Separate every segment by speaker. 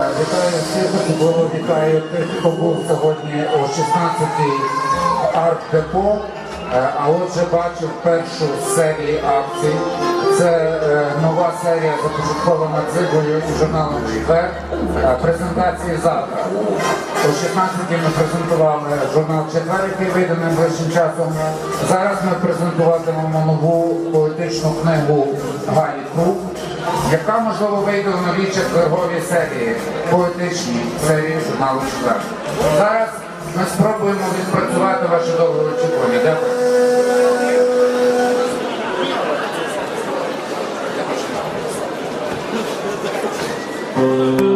Speaker 1: Вітаю всіх, особливо вітаю тих, хто був сьогодні о 16-й арт-депо. А отже, бачив першу з серії акцій. Це е, нова серія започаткована дзигою і журналом «Четвер». Е, Презентації завтра. О 16-й ми презентували журнал «Четвер», який вийде найближчим часом. Зараз ми презентуватимемо нову поетичну книгу Галі Круг яка можливо вийде в новій четверговій серії, поетичній серії журналу «Четвер». Зараз ми спробуємо відпрацювати ваше довго очікування. Дякую.
Speaker 2: Юра,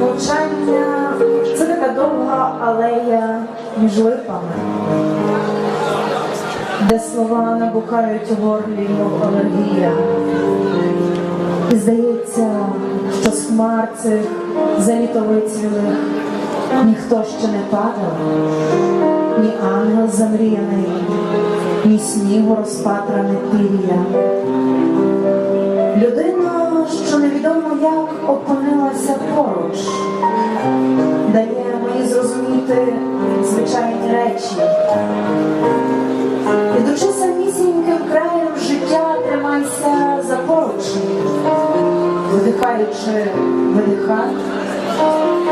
Speaker 3: Мовчання це така довга алея між липами, де слова набухають у горлі, мов алергія. І здається, що з хмар цих залітовицвілих ніхто ще не падав, ні ангел замріяний, ні снігу розпатране пір'я. Невідомо як опинилася поруч, дає мені зрозуміти звичайні речі. Ідучи самісіньким краєм життя, тримайся за поручні, видихаючи, видихай.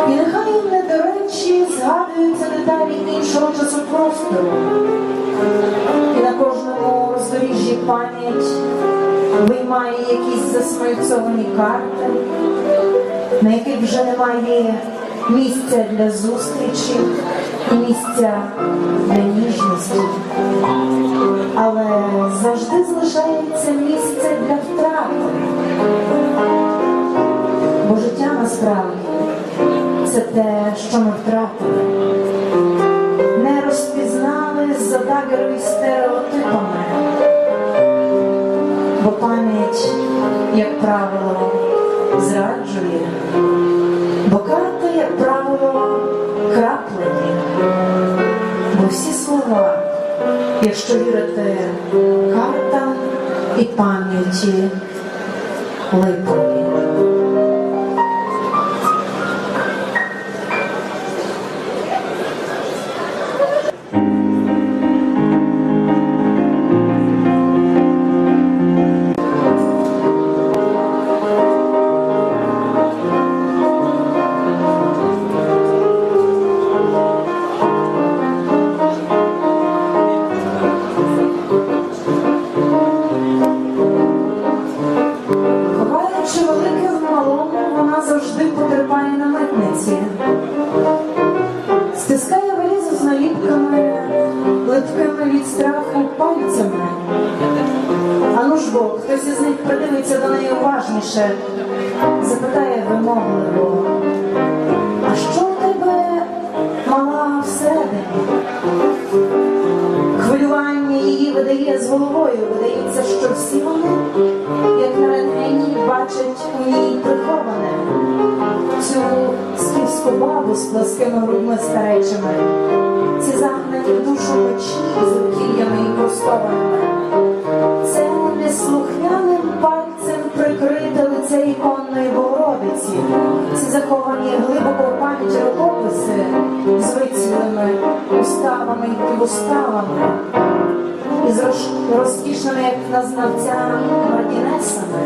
Speaker 3: І нехай не до речі згадуються деталі іншого часопростору. І виймає якісь засмальцовані карти, на яких вже немає місця для зустрічі місця для ніжності. Але завжди залишається місце для втрати. Бо життя насправді це те, що ми втратили. Не розпізнали за дагерою і стереотипами. Пам'ять, як правило, зраджує, бо карти, як правило, краплені, бо всі слова, якщо вірити картам і пам'яті липові. Митниці. Стискає валізу з наліпками, липкими від страху пальцями. А ну ж бо, хтось із них придивиться до неї уважніше, запитає вимогливо, а що в тебе мала всередині? Хвилювання її видає з головою, бабу з пласкими грудьми старечими, ці загнані в душу очі з руків'ями і простованими. Це неслухняним пальцем прикрите лице іконної Богородиці, ці заховані глибоко в пам'яті рукописи з вицвілими уставами і вуставами, і з роз- розкішними, як на знавця, мартінесами.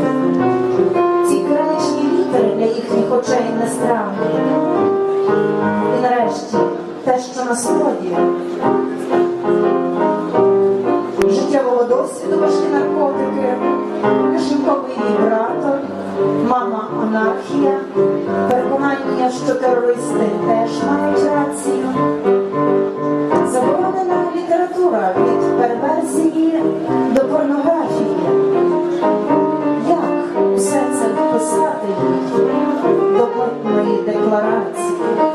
Speaker 3: Ці криничні літери для їхніх очей нестравні нас сьогодні життєвого досвіду важкі наркотики, жінковий вібратор, мама анархія, переконання, що терористи теж мають рацію, заборонена література від перверсії до порнографії. Як все це вписати до платної декларації?